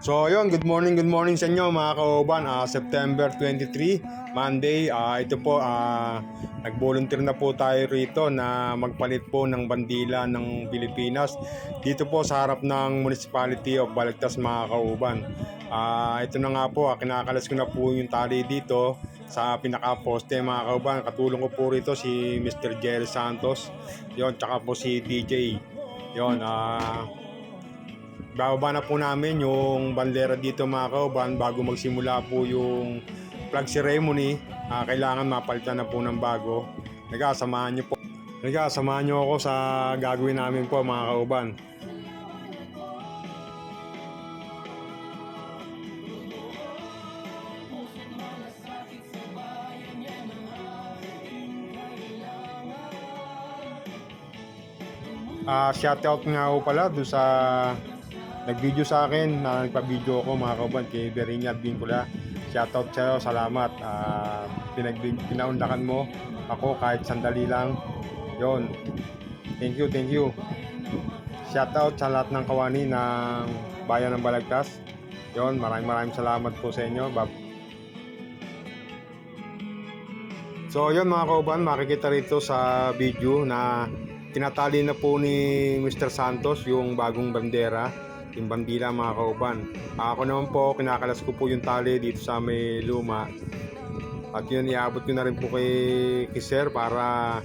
So yun, good morning, good morning sa inyo mga kauban. Ah, September 23, Monday. Ah, ito po, ah, nag-volunteer na po tayo rito na magpalit po ng bandila ng Pilipinas dito po sa harap ng Municipality of Balagtas mga kauban. Ah, ito na nga po, ah, kinakalas ko na po yung tali dito sa pinaka-poste mga kauban. Katulong ko po rito si Mr. Jerry Santos. Yon, tsaka po si DJ. Yon, ah bababa na po namin yung bandera dito mga kauban bago magsimula po yung flag ceremony. Ah, kailangan mapalitan na po ng bago. Nagkasamahan nyo po. Nagkasamahan nyo ako sa gagawin namin po mga kauban Ah, shoutout nga po pala doon sa nag-video sa akin na nagpa-video ako mga kauban kay Berinya Bincula. Shoutout sa'yo, salamat. Ah, pinag pinaundakan mo ako kahit sandali lang. Yon. Thank you, thank you. Shoutout sa lahat ng kawani ng Bayan ng Balagtas. Yon, maraming maraming salamat po sa inyo. Bab So yun mga kauban, makikita rito sa video na tinatali na po ni Mr. Santos yung bagong bandera, yung bandila mga kauban. Ako naman po, kinakalas ko po yung tali dito sa may luma. At yun, iabot ko na rin po kay, kay Sir para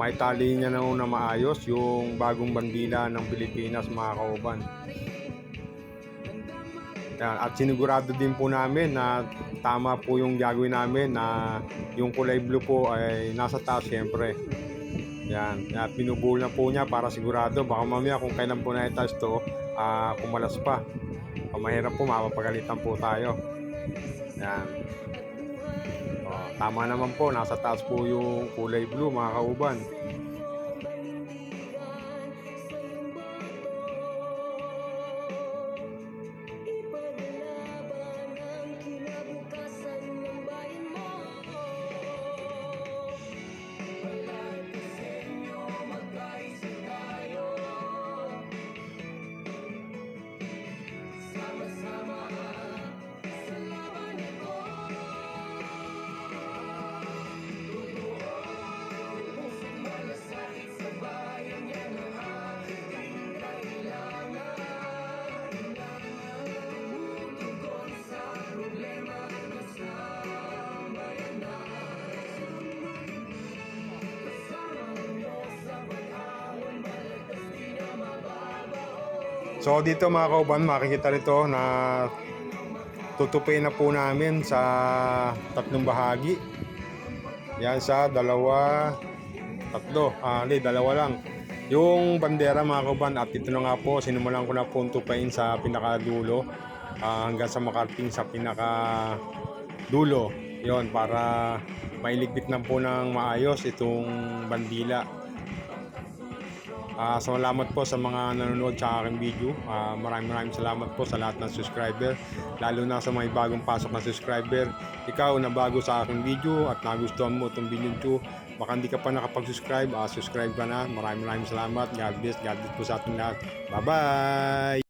maitali niya na na maayos yung bagong bandila ng Pilipinas mga kauban. Yan. At sinigurado din po namin na tama po yung gagawin namin na yung kulay blue po ay nasa taas syempre. Yan. At binubuhol na po niya para sigurado baka mamaya kung kailan po na itas to, ah, kumalas pa. O, mahirap po, mapapagalitan po tayo. Yan. O, tama naman po, nasa taas po yung kulay blue mga kauban. So dito mga kauban, makikita rito na tutupin na po namin sa tatlong bahagi. Yan sa dalawa, tatlo, ah, hindi, dalawa lang. Yung bandera mga kauban, at ito na nga po, sinimulan ko na po tupain sa pinakadulo ah, hanggang sa makarating sa pinakadulo. Yon para mailigpit na po ng maayos itong bandila. Ah, salamat po sa mga nanonood sa aking video. Ah, maraming maraming salamat po sa lahat ng subscriber. Lalo na sa mga bagong pasok na subscriber. Ikaw na bago sa aking video at nagustuhan mo itong video ko, baka hindi ka pa nakapag-subscribe, ah, subscribe ka na. Maraming maraming salamat. God bless. God bless po sa ating lahat. Bye-bye!